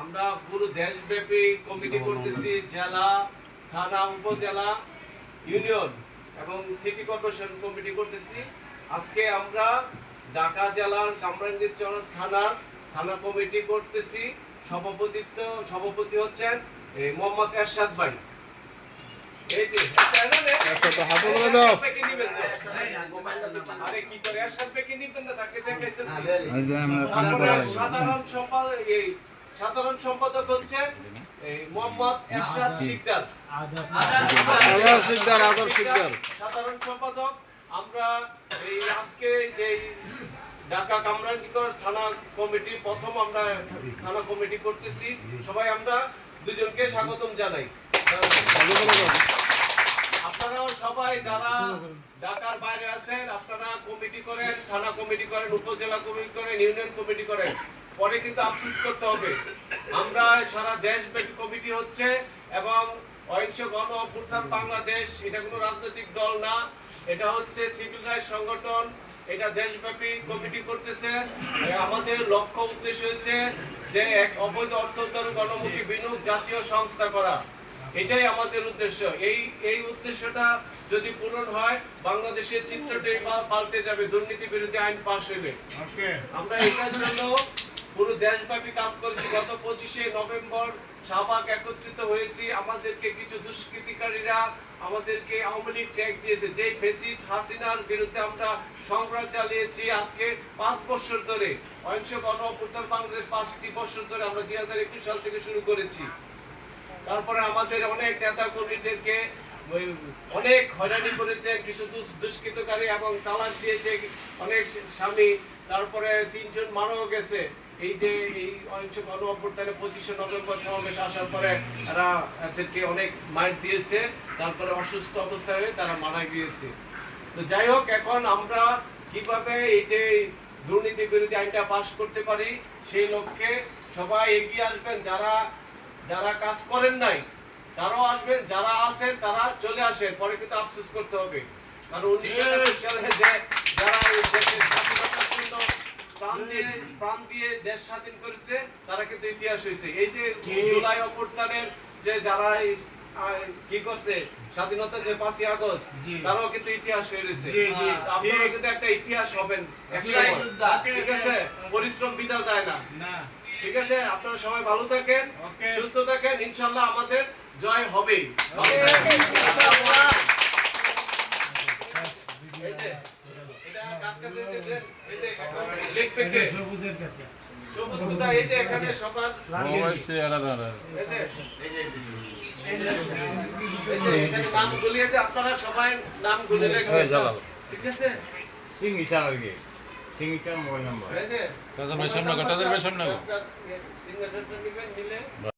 আমরা পুরো দেশব্যাপী কমিটি করতেছি, জেলা, থানা, উপজেলা ইউনিয়ন এবং সিটি কর্পোরেশন কমিটি করতেছি। আজকে আমরা ঢাকা জেলার কামরাঙ্গীরচর থানার থানা কমিটি করতেছি। সভাপতিত্ব সভাপতি হচ্ছেন মোহাম্মদ এরশাদ ভাই। সাধারণ সম্পাদক হচ্ছেন সাধারণ সম্পাদক আমরা এই আজকে যে ঢাকা কামরাঞ্জিকর থানা কমিটি প্রথম আমরা থানা কমিটি করতেছি সবাই আমরা দুজনকে স্বাগতম জানাই সবাই যারা ঢাকার বাইরে আছেন, আপনারা কমিটি করেন, থানা কমিটি করেন, উপজেলা কমিটি করেন, ইউনিয়ন কমিটি করেন, পরে কিন্তু আফসোস করতে হবে। আমরা সারা দেশব্যাপী কমিটি হচ্ছে এবং অহিংস গণ অভ্যুত্থান বাংলাদেশ, এটা কোনো রাজনৈতিক দল না, এটা হচ্ছে সিভিল রাইটস সংগঠন, এটা দেশব্যাপী কমিটি করতেছে। আমাদের লক্ষ্য উদ্দেশ্য হচ্ছে যে এক অবৈধ অর্থ উদ্ধার গণমুখী বিনিয়োগ জাতীয় সংস্থা করা। এটাই আমাদের উদ্দেশ্য। এই এই উদ্দেশ্যটা যদি পূরণ হয় বাংলাদেশের চিত্রটাই পাল্টে যাবে দুর্নীতি বিরোধী আইন পাশ হইলে আমরা এটার জন্য পুরো দেশব্যাপী কাজ করেছি। গত পঁচিশে নভেম্বর শাহবাগ একত্রিত হয়েছি। আমাদেরকে কিছু দুষ্কৃতিকারীরা আমাদেরকে আওয়ামী লীগ ট্যাগ দিয়েছে। যে ফেসিট হাসিনার বিরুদ্ধে আমরা সংগ্রাম চালিয়েছি আজকে পাঁচ বছর ধরে। অহিংস গণ অভ্যুত্থান বাংলাদেশ পাঁচটি বছর ধরে আমরা দুই হাজার একুশ সাল থেকে শুরু করেছি। তারপরে আমাদের অনেক নেতা কর্মীদেরকে অনেক হয়রানি করেছে, কিছু দুষ- দুষ্কৃতকারী এবং তালাক দিয়েছে অনেক স্বামী। তারপরে তিনজন মারাও গেছে। এই যে এই অভ্যুত্থানে পঁচিশে নভেম্বর সমাবেশ আসার পরে এরা এদেরকে অনেক মাইর দিয়েছে। তারপরে অসুস্থ অবস্থায় হয়ে তারা মারা গিয়েছে। তো যাই হোক, এখন আমরা কীভাবে এই যে দুর্নীতি বিরোধী আইনটা পাশ করতে পারি, সেই লক্ষ্যে সবাই এগিয়ে আসবেন। যারা যারা কাজ করেন নাই তারাও আসবেন যারা আছেন তারা চলে আসেন পরে কিন্তু আফসোস করতে হবে। কারণ উনিশশো একাত্তর সালে যে যারা প্রাণ দিয়ে প্রাণ দিয়ে দেশ স্বাধীন করেছে তারা কিন্তু ইতিহাস হয়েছে। এই যে জুলাই অভ্যুত্থানের যে যারা কি করছে স্বাধীনতা যে পাঁচই আগস্ট তারাও কিন্তু ইতিহাস হয়ে রয়েছে। আপনারা কিন্তু একটা ইতিহাস হবেন ঠিক আছে? পরিশ্রম বিদা যায় না। ঠিক আছে আপনারা সবাই ভালো থাকেন সুস্থ থাকেন ইনশাল্লাহ আমাদের জয় যে আপনারা সবাই নাম গুলে ঠিক আছে আর কি সিগনেচার মোবাইল নাম্বার তাদের ভাই সামনে গো, তাদের ভাই সামনে। সিগনেচারটা নিবেন নিলে